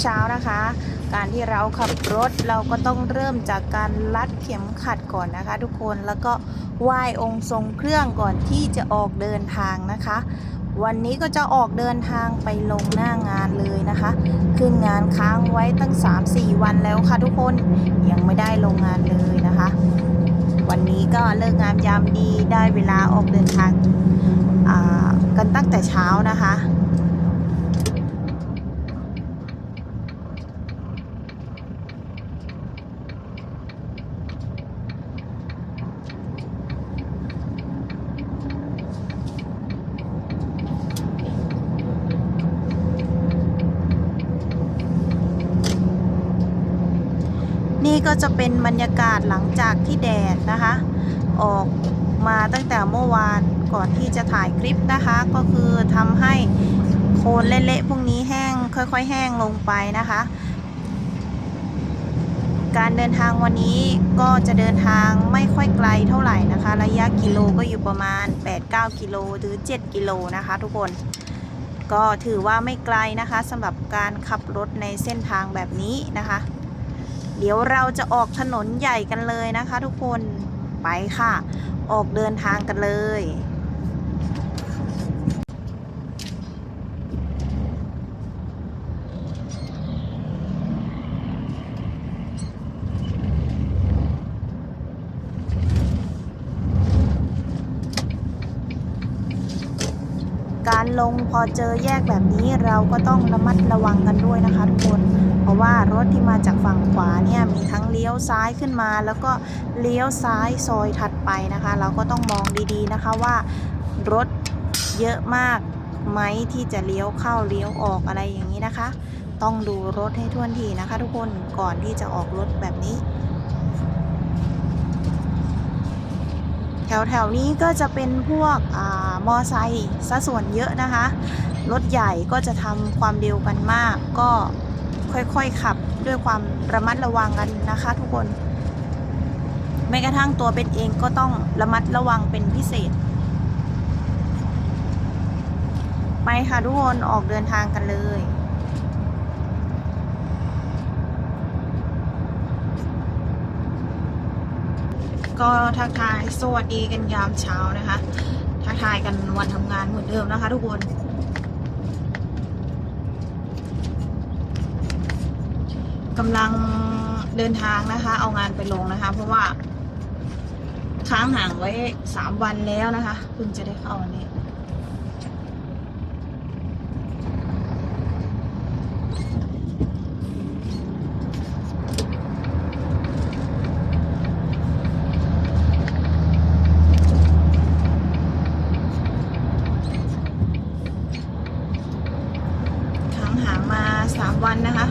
เช้านะคะ การที่เราขับรถเราก็ต้องเริ่มจากการลัดเข็มขัดก่อนนะคะ ทุกคนแล้วก็ไหว้องค์ทรงเครื่องก่อนที่จะออกเดินทางนะคะ วันนี้ก็จะออกเดินทางไปลงหน้างานเลยนะคะ ขึ้นงานค้างไว้ตั้ง 3-4 วันแล้วค่ะทุกคนยังไม่ได้ลงงานเลยนะคะ วันนี้ก็เลิกงามยามดีได้เวลาออกเดินทางกันตั้งแต่เช้านะคะ นี่ ก็จะเป็นบรรยากาศหลังจากที่แดดนะคะ ออกมาตั้งแต่เมื่อวานก่อนที่จะถ่ายคลิปนะคะ ก็คือทำให้โคลนเละๆพวกนี้แห้งค่อยๆ แห้งลงไปนะคะ การเดินทางวันนี้ก็จะเดินทางไม่ค่อยไกลเท่าไหร่นะคะ ระยะกิโลก็อยู่ประมาณ 8-9 กิโลหรือ 7 กิโลนะคะ ทุกคนก็ถือว่าไม่ไกลนะคะสำหรับการขับรถในเส้นทางแบบนี้นะคะ เดี๋ยวเราจะออกถนนใหญ่กันเลยนะคะทุกคนไปค่ะ ออกเดินทางกันเลย การลงพ อเจอแยกแบบนี้เราก็ต้องระมัดระวังกันด้วยนะคะทุกคน เพราะว่ารถที่มาจากฝั่งขวาเนี่ยมีทั้งเลี้ยวซ้ายขึ้นมา แล้วก็เลี้ยวซ้ายซอยถัดไปนะคะ เราก็ต้องมองดีๆนะคะว่ารถเยอะมากไหมที่จะเลี้ยวเข้าเลี้ยวออกอะไรอย่างนี้นะคะ ต้องดูรถให้ท่วนทีนะคะ ทุกคนก่อนที่จะออกรถแบบนี้ แถวแถวๆนี้ก็จะเป็นพวกอมอไซค์ซะส่วนเยอะนะคะ รถใหญ่ก็จะทำความเร็วกันมาก ก็ค่อยๆขับด้วยความระมัดระวังกันนะคะทุกคน แม้กระทั่งตัวเป็นเองก็ต้องระมัดระวังเป็นพิเศษ ไปค่ะทุกคนออกเดินทางกันเลย ก็ทักทายสวัสดีกันยามเช้านะคะ ทักทายกันวันทำงานเหมือนเดิมนะคะ ทุกคนกำลังเดินทางนะคะ เอางานไปลงนะคะ เพราะว่าค้างห่างไว้สามวันแล้วนะคะเพิ่งจะได้เข้าวันนี้ ค้างหางมาสามวันนะคะ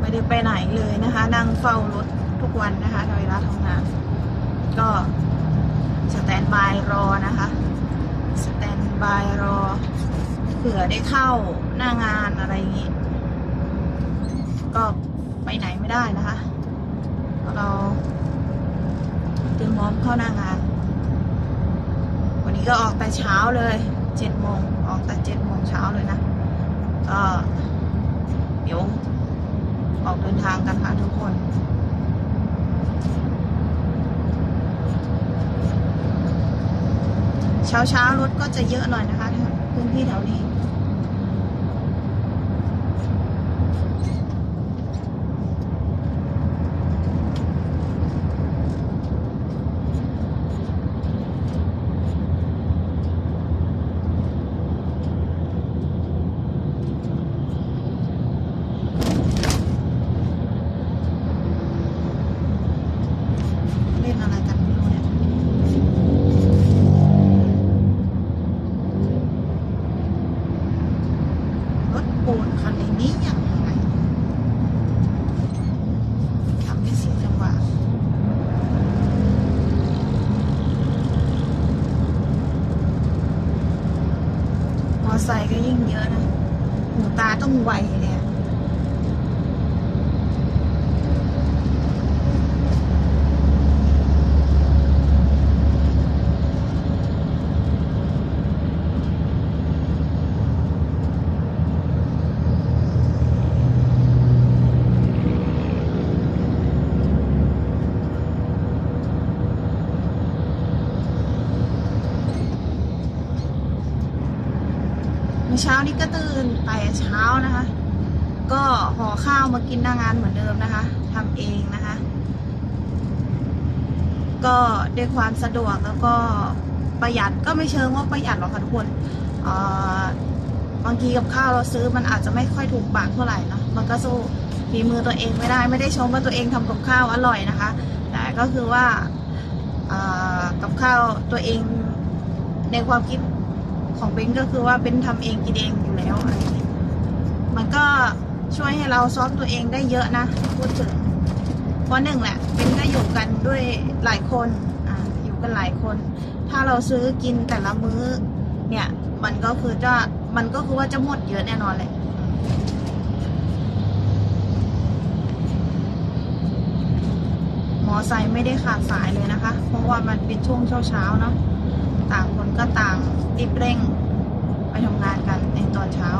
ไม่ได้ไปไหนเลยนะคะ นั่งเฝ้ารถทุกวันนะคะในเวลาทำงาน ก็สแตนบายรอนะคะ สแตนบายรอ เผื่อ ได้เข้าหน้างานอะไรอย่างนี้ ก็ไปไหนไม่ได้นะคะเราเตรียมพร้อมเข้าหน้างาน วันนี้ก็ออกแต่เช้าเลยเจ็ดโมงออกแต่เจ็ดโมงเช้าเลยนะก็เดี๋ยวออกเดินทางกันค่ะทุกคนเช้าเช้ารถก็จะเยอะหน่อยนะคะ พื้นที่แถวนี้ เล่นอะไรกันไม่รู้เนี่ยรถปูนคันนี้ยังไงทำให้เสียจังหวะมอ ไซค์ก็ยิ่งเยอะนะหูตาต้องไวเลยอะ เช้านี้ก็ตื่นแต่เช้านะคะ ก็ ห่อข้าวมากินหน้างานเหมือนเดิมนะคะทำเองนะคะ ก็ด้วยความสะดวกแล้วก็ประหยัดก็ไม่เชิงว่าประหยัดหรอกค่ะทุกคนบางทีกับข้าวเราซื้อมันอาจจะไม่ค่อยถูกปากเท่าไหร่เนะมันก็สู้ฝีมือตัวเองไม่ได้ไม่ได้ชมว่าตัวเองทำกับข้าวอร่อยนะคะ แต่ก็คือว่ากับข้าวตัวเองในความคิดของเบนก็คือว่าเป็นทำเองกินเองอยู่แล้วอะไรมันก็ ช่วยให้เราซ้อมตัวเองได้เยอะนะพูดถึงเพราะหนึ่งแหละ เป็นก็อยู่กันด้วยหลายคนอ่าอยู่กันหลายคน ถ้าเราซื้อกินแต่ละมื้อ เนี่ย มันก็คือจะมันก็คือว่าจะหมดเยอะแน่นอนเลยหมอไซไม่ได้ขาดสายเลยนะคะ เพราะว่ามันเป็นช่วงเช้าๆเนาะต่างคนก็ต่างรีบเร่ง ไปทำงานกันในตอนเช้า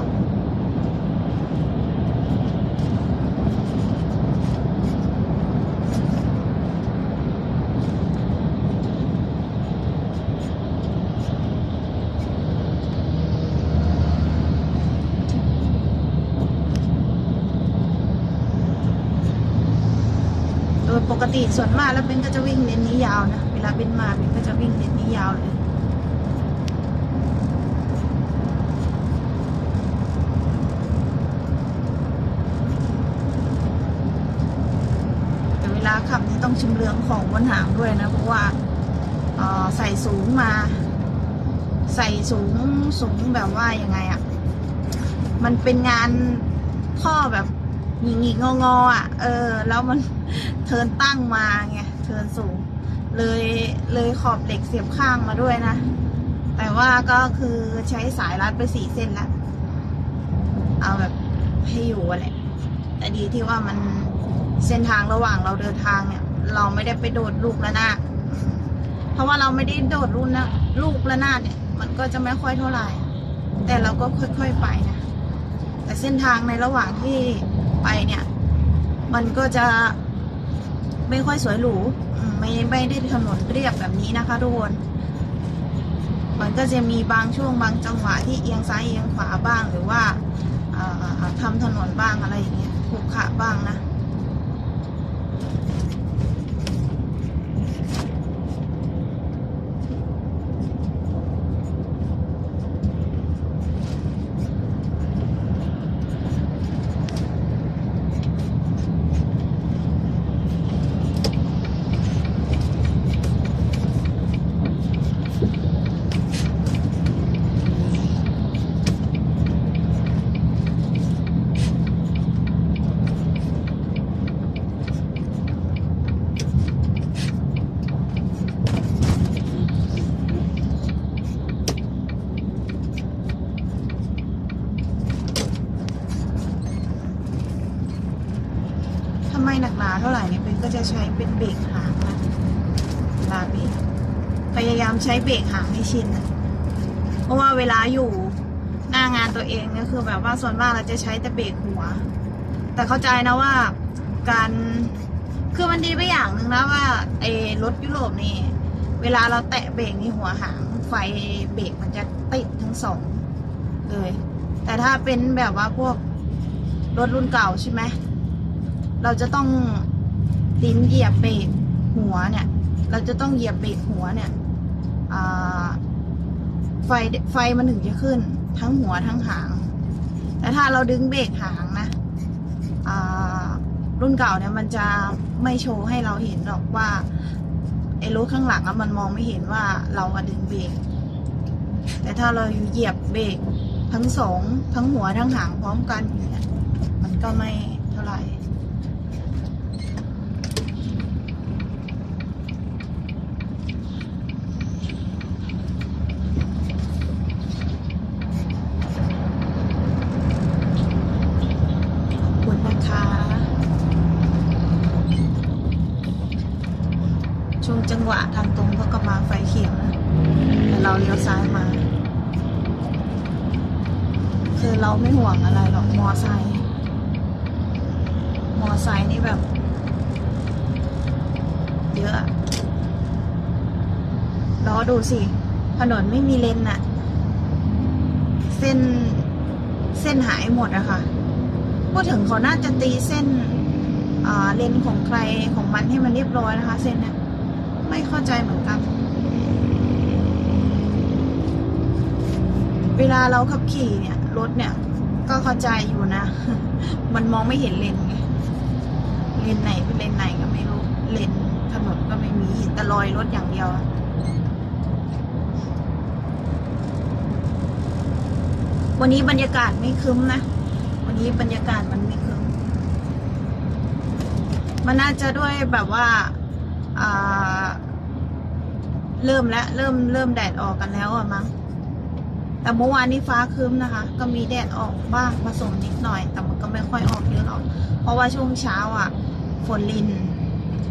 ปกติส่วนมากแล้วเบนก็จะวิ่งเลนนี้ยาวนะเวลาเบนมาเบนก็จะวิ่งเลนนี้ยาวเลยแต่เวลาขับนี่ต้องชิมเรืองของบนหางด้วยนะเพราะว่าออใส่สูงมา ใส่สูงสูงแบบว่ายังไงอะ่ะ มันเป็นงานข้อแบบหงิกๆงอๆอะ เออ แล้วมัน เทินตั้งมาไงเทินสูง เลยเลยขอบเหล็กเสียบข้างมาด้วยนะ แต่ว่าก็คือใช้สายรัดไปสี่เส้นละเอาแบบให้อยู่อะแหละ แต่ดีที่ว่ามันเส้นทางระหว่างเราเดินทางเนี่ย เราไม่ได้ไปโดดลูกระนาดเพราะว่าเราไม่ได้โดดลูกนะลูกระนาดเนี่ย มันก็จะไม่ค่อยเท่าไหร่ แต่เราก็ค่อยๆไปนะ แต่เส้นทางในระหว่างที่ไปเนี่ย มันก็จะ ไม่ค่อยสวยหรูไม่ไม่ได้ถนนเรียบแบบนี้นะคะทุกคนมันก็จะมีบางช่วงบางจังหวะที่เอียงซ้ายเอียงขวาบ้างหรือว่าเอ่อทำถนนบ้างอะไรอย่างเงี้ยขรุขระบ้างนะ ถ้าไม่หนักหนาเท่าไหร่เนี่ยเป็นก็จะใช้เป็นเบรกหางนะเวลาเบรกพยายามใช้เบรกหางให้ชิน เพราะว่าเวลาอยู่หน้างานตัวเองก็คือแบบว่าส่วนมากเราจะใช้แต่เบรกหัว แต่เข้าใจนะว่าการคือมันดีไปอย่างหนึ่งนะว่าไอ้รถยุโรปนี่ เวลาเราแตะเบรกนี่หัวหางไฟเบรกมันจะติดทั้งสองเลย แต่ถ้าเป็นแบบว่าพวกรถรุ่นเก่าใช่ไหมเราจะต้องลิ้นเหยียบเบรกหัวเนี่ย เราจะต้องเหยียบเบรกหัวเนี่ย ไฟไฟมันถึงจะขึ้น ทั้งหัวทั้งหาง แต่ถ้าเราดึงเบรกหางนะรุ่นเก่าเนี่ยมันจะไม่โชว์ให้เราเห็นหรอกว่าไอ้รถข้างหลังอะมันมองไม่เห็นว่าเราอะดึงเบรกแต่ถ้าเราเหยียบเบรกทั้งสองทั้งหัวทั้งหางพร้อมกันเนี่ยมันก็ไม่เท่าไหร่ ขอบคุณนะคะ ช่วงจังหวะทางตรงเขาก็มาไฟเขียวนะ แต่เราเลี้ยวซ้ายมา คือเราไม่ห่วง อไรหรอกมอไซค์มอไซค์นี่แบบ เยอะล้อดูสิ ถนนไม่มีเลนน่ะ เส้นเส้นหายหมดอะค่ะพูดถึงเขาน่าจะตีเส้นเลนของใครของมันให้มันเรียบร้อยนะคะ เส้นเนี่ยไม่เข้าใจเหมือนกัน เวลาเราขับขี่เนี่ย รถเนี่ย ก็เข้าใจอยู่นะ มันมองไม่เห็นเลนไง เลนไหนเป็นเลนไหนก็ไม่รู้ เลนถนนก็ไม่มีเห็นแต่รอยรถอย่างเดียวอวันนี้บรรยากาศไม่คึ้มนะ วันนี้บรรยากาศมันไม่คึ้ม มันน่าจะด้วยแบบว่าอ่าเริ่มแล้วเริ่มเริ่มแดดออกกันแล้วอะมั้ง แต่เมื่อวานนี้ฟ้าครึ้มนะคะ ก็มีแดดออกบ้างผสมนิดหน่อย แต่มันก็ไม่ค่อยออกเยอะหรอกเพราะว่าช่วงเช้าอะ ฝนลิน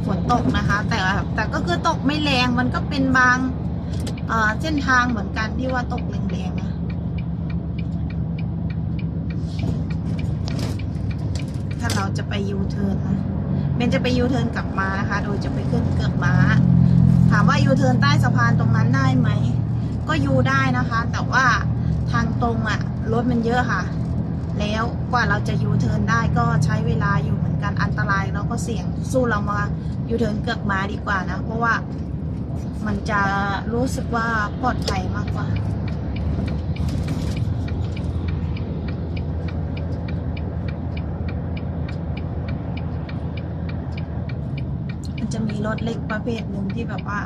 ฝนตกนะคะ แต่แต่ก็คือตกไม่แรงมันก็เป็นบางเอ่อเส้นทางเหมือนกันที่ว่าตกแรงๆนะถ้าเราจะไปยูเทิร์นนะเบนจะไปยูเทิร์นกลับมานะคะ โดยจะไปขึ้นเกือกม้า ถามว่ายูเทิร์นใต้สะพานตรงนั้นได้ไหม ก็ยูได้นะคะ แต่ว่าทางตรงอะ่ะรถมันเยอะค่ะ แล้วกว่าเราจะยูเทิร์นได้ก็ใช้เวลาอยู่เหมือนกันอันตรายแล้วก็เสี่ยงสู้เรามายูเทิร์นเกือกม้าดีกว่านะ เพราะว่ามันจะรู้สึกว่าปลอดภัยมากกว่ามันจะมีรถเล็กประเภทหนึ่งที่แบบว่า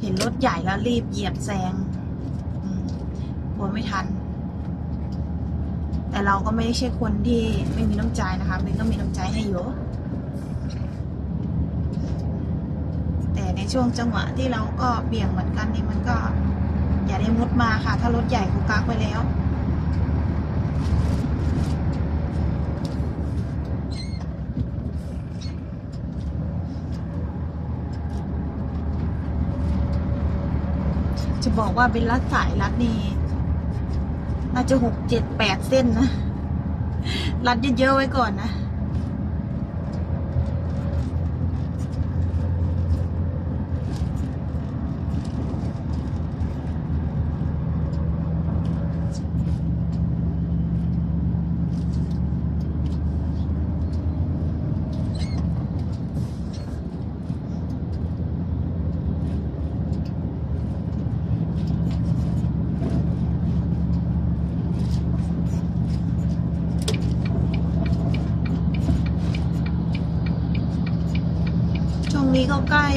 เห็นรถใหญ่แล้วรีบเหยียบแซง กลัวไม่ทัน แต่เราก็ไม่ใช่คนที่ไม่มีน้ำใจนะคะเบนก็มีน้ำใจให้เยอะแต่ในช่วงจังหวะที่เราก็เบี่ยงเหมือนกันนี่มันก็ อย่าได้มุดมาค่ะ ถ้ารถใหญ่กูกักไปแล้วจะบอกว่าเป็นรัดสายรัดนี่ น่าจะหกเจ็ดแปดเส้นนะ รัดเยอะๆไว้ก่อนนะ ช่วงนี้ก็ใกล้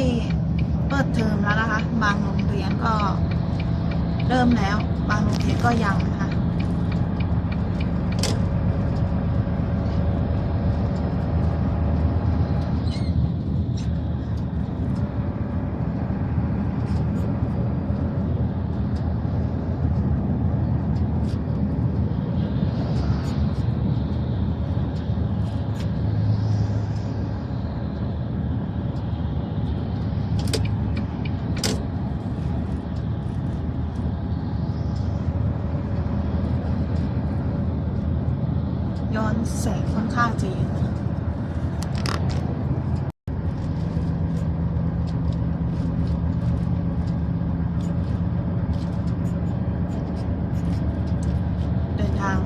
เปิดเทอมแล้วนะคะ บางโรงเรียนก็เริ่มแล้ว บางโรงเรียนก็ยังนะคะ ย้อน แสงค่อนข้างจะเยอะนเดินทาง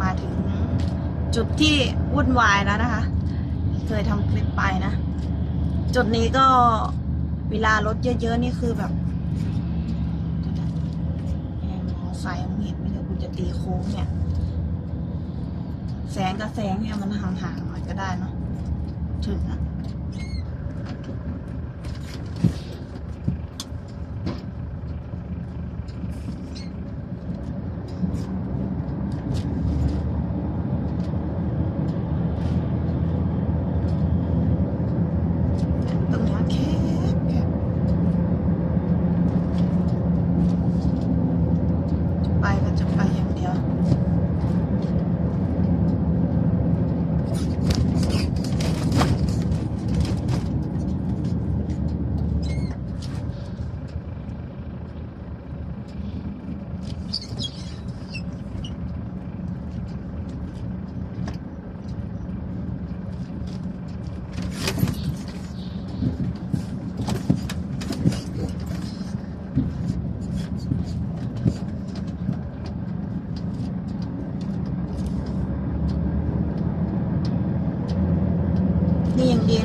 มาถึงจุดที่วุ่นวายแล้วนะคะ เคยทำคลิปไปนะ จุดนี้ก็เวลารถเยอะๆ นี่คือแบบแอนมอไซค์มึงเห็นไหมเนี่ยกูจะตีโค้งเนี่ย แสงกับแสงเนี่ยมันห่างๆหน่อยก็ได้เนาะถึงอะตรงเนี้ยแคบแคบจะไปก็จะไปอย่างเดียว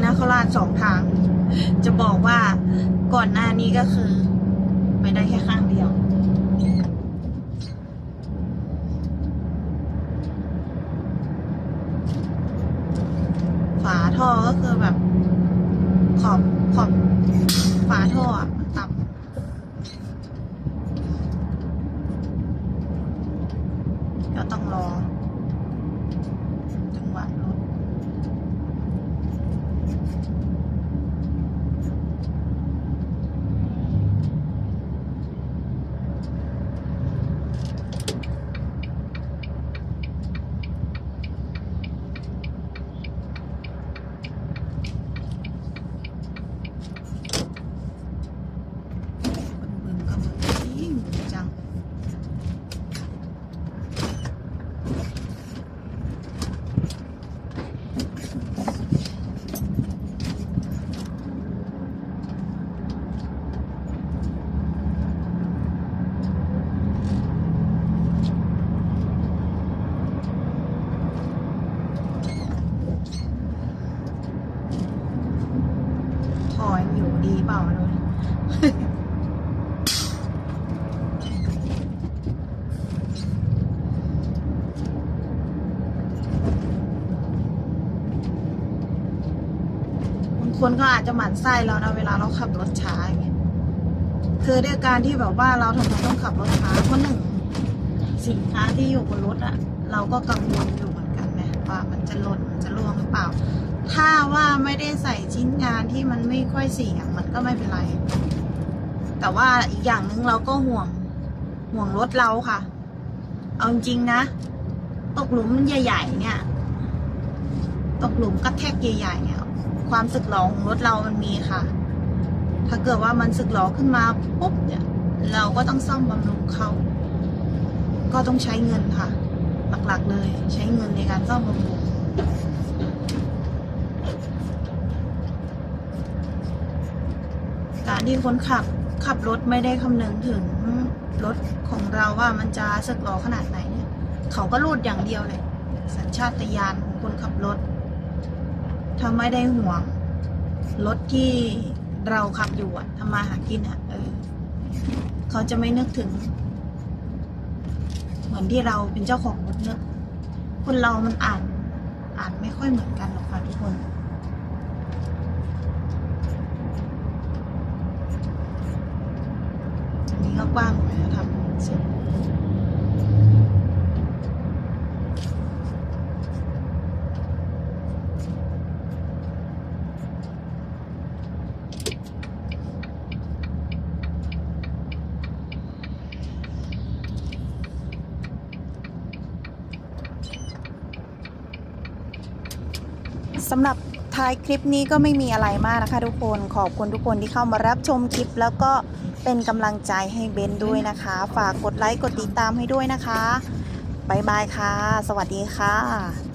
เโคราชสองทาง จะบอกว่า ก่อนหน้านี้ก็คือ ไปได้แค่ข้างเดียวฝาท่อก็คือแบบ ขอบขอบฝาท่ออะมันต่ำก็ต้องรอ จังหวะรถ บึงก็บึงยิ่งจัง ถอยอยู่ดีเปล่าเลย บาง คนก็อาจจะหมั่นไส้เรานะเวลาเราขับรถช้าอย่างเงี้ยคือด้วยการที่แบบว่าเราทำไมต้องขับรถช้าเพราะหนึ่งสินค้าที่อยู่บนรถอะเราก็กังวลอยู่เหมือนกันนะว่ามันจะหล่นมันจะร่วงหรือเปล่า ถ้าว่าไม่ได้ใส่ชิ้นงานที่มันไม่ค่อยเสี่ยงมันก็ไม่เป็นไร แต่ว่าอีกอย่างหนึ่งเราก็ห่วงห่วงรถเราค่ะ เอาจริงนะ ตกหลุมใหญ่ ๆ เนี่ย ตกหลุมกระแทกใหญ่ๆเนี่ยความสึกหรอของรถเรามันมีค่ะ ถ้าเกิดว่ามันสึกหรอขึ้นมาปุ๊บเนี่ย เราก็ต้องซ่อมบำรุงเขาก็ต้องใช้เงินค่ะ หลักๆเลยใช้เงินในการซ่อมบำรุงการที่คนขับขับรถไม่ได้คำนึงถึงรถของเราว่ามันจะสึกหรอขนาดไหนเนี่ย เขาก็รูดอย่างเดียวเลย สัญชาตญาณของคนขับรถ ถ้าไม่ได้ห่วงรถที่เราขับอยู่อะทำมาหากินอะเออเขาจะไม่นึกถึง เหมือนที่เราเป็นเจ้าของรถนึกคนเรามันอ่านอ่านไม่ค่อยเหมือนกันหรอกค่ะทุกคนอันนี้ก็กว้างไปนะทำเสร็จ สำหรับท้ายคลิปนี้ก็ไม่มีอะไรมากนะคะ ทุกคนขอบคุณทุกคนที่เข้ามารับชมคลิป แล้วก็เป็นกำลังใจให้เบนด้วยนะคะ ฝากกดไลค์กดติดตามให้ด้วยนะคะบายบายค่ะ สวัสดีค่ะ